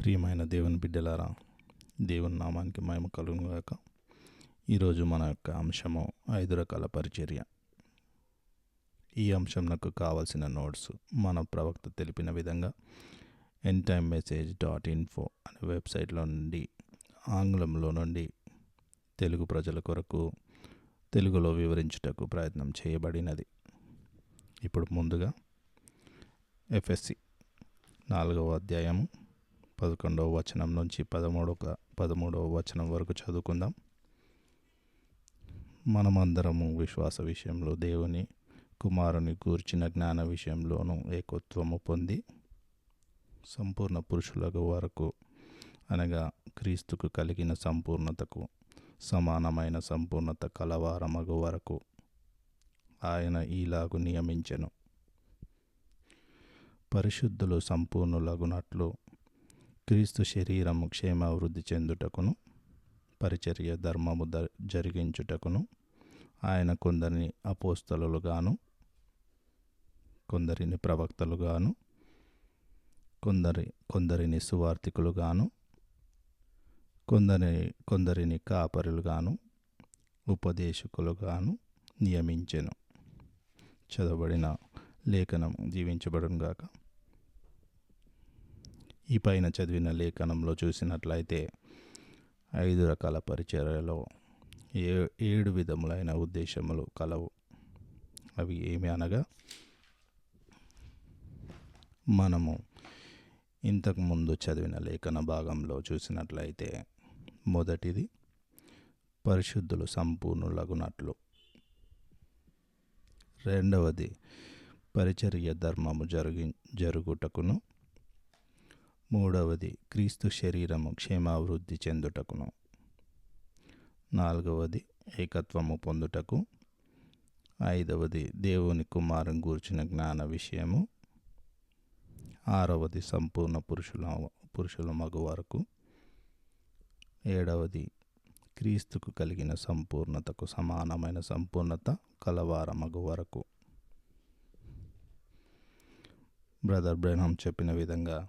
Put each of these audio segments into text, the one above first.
ప్రియమైన దేవుని బిడ్డలారా దేవుని నామానికి మహిమ కలుగుగాక ఈరోజు మన యొక్క అంశము ఐదు రకాల పరిచర్య. ఈ అంశం నాకు కావాల్సిన నోట్స్ మన ప్రవక్త తెలిపిన విధంగా N time message dot info అనే వెబ్సైట్లో నుండి ఆంగ్లంలో నుండి తెలుగు ప్రజల కొరకు తెలుగులో వివరించుటకు ప్రయత్నం చేయబడినది. ఇప్పుడు ముందుగా ఎఫ్ఎస్సి నాలుగవ అధ్యాయము పదకొండవ వచనం నుంచి పదమూడవ పదమూడవ వచనం వరకు చదువుకుందాం. మనమందరము విశ్వాస విషయంలో దేవుని కుమారుని కూర్చిన జ్ఞాన విషయంలోనూ ఏకత్వము పొంది సంపూర్ణ పురుషులకు వరకు అనగా క్రీస్తుకు కలిగిన సంపూర్ణతకు సమానమైన సంపూర్ణత కలవారమగు వరకు ఆయన ఈలాగు నియమించెను. పరిశుద్ధులు సంపూర్ణులగునట్లు క్రీస్తు శరీరము క్షేమాభివృద్ధి చెందుటకును పరిచర్య ధర్మము ద జరిగించుటకును ఆయన కొందరిని అపోస్తలుగాను కొందరిని ప్రవక్తలుగాను కొందరి కొందరిని సువార్థికులుగాను కొందరి కొందరిని కాపరులుగాను ఉపదేశకులుగాను నియమించెను. చదవబడిన లేఖనం జీవించబడును గాక ఈ పైన చదివిన లేఖనంలో చూసినట్లయితే ఐదు రకాల పరిచర్యలో ఏ ఏడు విధములైన ఉద్దేశములు కలవు. అవి ఏమి అనగా మనము ఇంతకుముందు చదివిన లేఖన భాగంలో చూసినట్లయితే మొదటిది పరిశుద్ధులు సంపూర్ణులగునట్లు. రెండవది పరిచర్య ధర్మము జరిగి జరుగుటకును మూడవది క్రీస్తు శరీరము క్షేమాభివృద్ధి చెందుటకును. నాలుగవది ఏకత్వము పొందుటకు. ఐదవది దేవుని కుమారం గూర్చిన జ్ఞాన విషయము. ఆరవది సంపూర్ణ పురుషుల పురుషుల మగు వరకు ఏడవది క్రీస్తుకు కలిగిన సంపూర్ణతకు సమానమైన సంపూర్ణత కలవార మగు వరకు బ్రదర్ బ్రహ్నం చెప్పిన విధంగా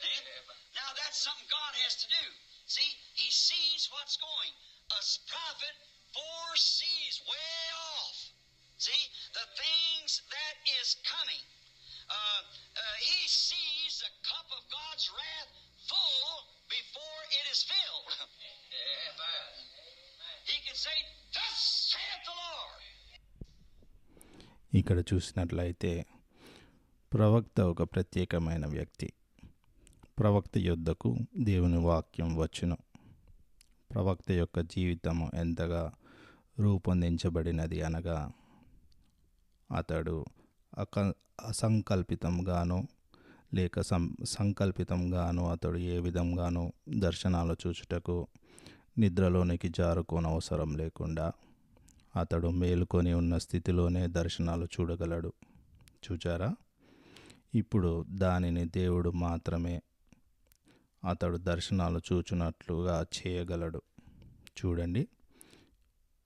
See? Now that's something God has to do. See, he sees what's going. A prophet foresees way off. See, the things that is coming. Uh, uh, he sees the cup of God's wrath full before it is filled. he can say, Thus saith the Lord. ఇక్కడ చూసినట్లయితే ప్రవక్త ఒక ప్రత్యేకమైన వ్యక్తి ప్రవక్త యొద్దకు దేవుని వాక్యం వచ్చును. ప్రవక్త యొక్క జీవితము ఎంతగా రూపొందించబడినది అనగా అతడు అక అసంకల్పితంగాను లేక సం సంకల్పితంగాను అతడు ఏ విధంగానూ దర్శనాలు చూచుటకు నిద్రలోనికి జారుకోనవసరం లేకుండా అతడు మేలుకొని ఉన్న స్థితిలోనే దర్శనాలు చూడగలడు. చూచారా? ఇప్పుడు దానిని దేవుడు మాత్రమే అతడు దర్శనాలు చూచునట్లుగా చేయగలడు. చూడండి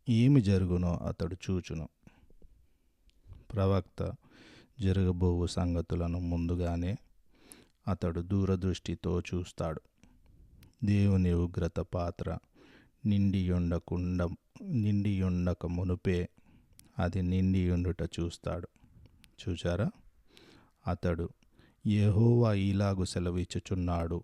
ఏమి జరుగునో అతడు చూచును. ప్రవక్త జరగబోవు సంగతులను ముందుగానే అతడు దూరదృష్టితో చూస్తాడు. దేవుని ఉగ్రత పాత్ర నిండి నిండియుండక మునుపే అది నిండియుండుట చూస్తాడు. చూచారా? అతడు యెహోవా ఇలాగు సెలవిచ్చుచున్నాడు.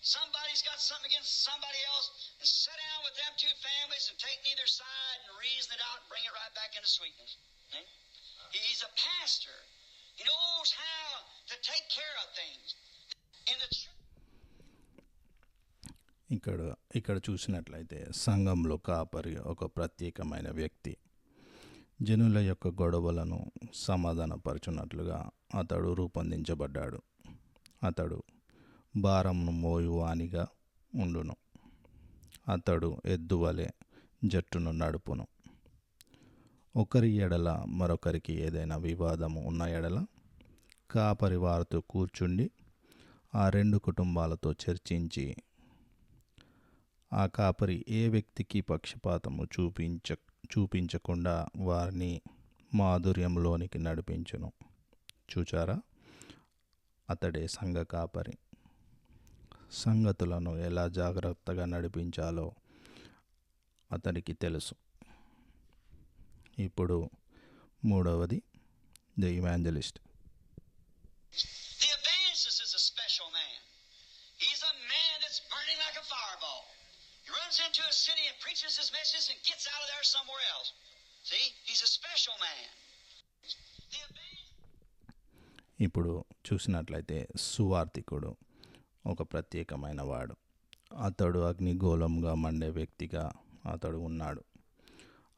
somebody's got something against somebody else, and sit down with them two families and take neither side and reason it out and bring it right back into sweetness. Okay? He's a pastor. He knows how to take care of things. In the church, ఇక్కడ ఇక్కడ చూసినట్లయితే సంఘంలో కాపరి ఒక ప్రత్యేకమైన వ్యక్తి జనుల యొక్క గొడవలను సమాధానపరచున్నట్లుగా అతడు రూపొందించబడ్డాడు అతడు భారంను మోయువానిగా ఉండును. అతడు ఎద్దువలే జట్టును నడుపును. ఒకరి ఎడల మరొకరికి ఏదైనా వివాదము ఉన్న ఎడల కాపరి వారితో కూర్చుండి ఆ రెండు కుటుంబాలతో చర్చించి ఆ కాపరి ఏ వ్యక్తికి పక్షపాతము చూపించ చూపించకుండా వారిని మాధుర్యంలోనికి నడిపించును. చూచారా? అతడే సంఘ కాపరి. సంగతులను ఎలా జాగ్రత్తగా నడిపించాలో అతనికి తెలుసు ఇప్పుడు మూడవది the evangelist into a city and preaches his message and gets out of there somewhere else. See, he's a special man. ఇప్పుడు చూసినట్లయితే సువార్థికుడు ఒక ప్రత్యేకమైన వాడు. అతడు అగ్నిగోళంగా మండే వ్యక్తిగా అతడు ఉన్నాడు.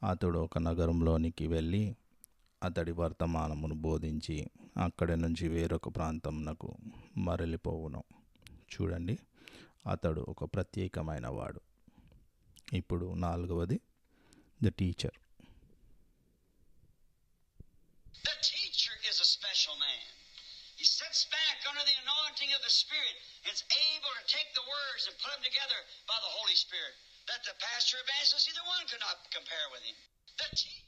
అతడు ఒక నగరంలోనికి వెళ్ళి అతడి వర్తమానమును బోధించి అక్కడి నుంచి వేరొక ప్రాంతంనకు మరలిపోవును. చూడండి అతడు ఒక ప్రత్యేకమైన వాడు. ఇప్పుడు నాలుగవది the teacher. The teacher is a special man. He sits back under the anointing of the Spirit. That's able to take the words and put them together by the Holy Spirit. That the pastor evangelist, either one could not compare with him. The teacher.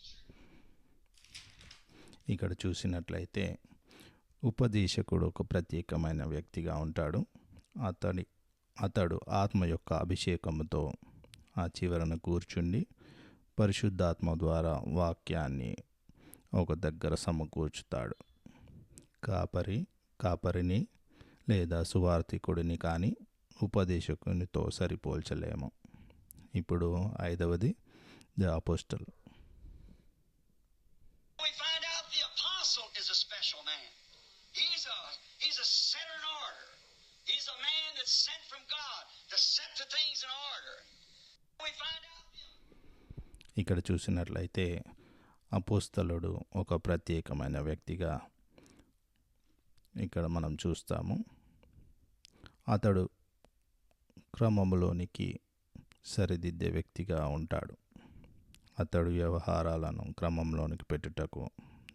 ఇక్కడ చూసినట్లయితే ఉపదేశకుడు ఒక ప్రత్యేకమైన వ్యక్తిగా ఉంటాడు అతడి అతడు ఆత్మ యొక్క అభిషేకముతో ఆ చివరన కూర్చుండి పరిశుద్ధాత్మ ద్వారా వాక్యాన్ని ఒక దగ్గర సమకూర్చుతాడు కాపరి కాపరిని లేదా సువార్థికుడిని కానీ ఉపదేశకునితో సరిపోల్చలేము. ఇప్పుడు ఐదవది ద అపోస్టల్. ఇక్కడ చూసినట్లయితే అపోస్తలుడు ఒక ప్రత్యేకమైన వ్యక్తిగా ఇక్కడ మనం చూస్తాము. అతడు క్రమంలోనికి సరిదిద్దే వ్యక్తిగా ఉంటాడు. అతడు వ్యవహారాలను క్రమంలోనికి పెట్టుటకు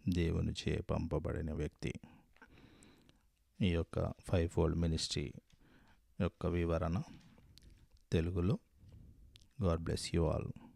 దేవుని చే పంపబడిన వ్యక్తి. ఈ యొక్క ఫైవ్ ఫోల్డ్ మినిస్ట్రీ యొక్క వివరణ తెలుగులో. God bless you all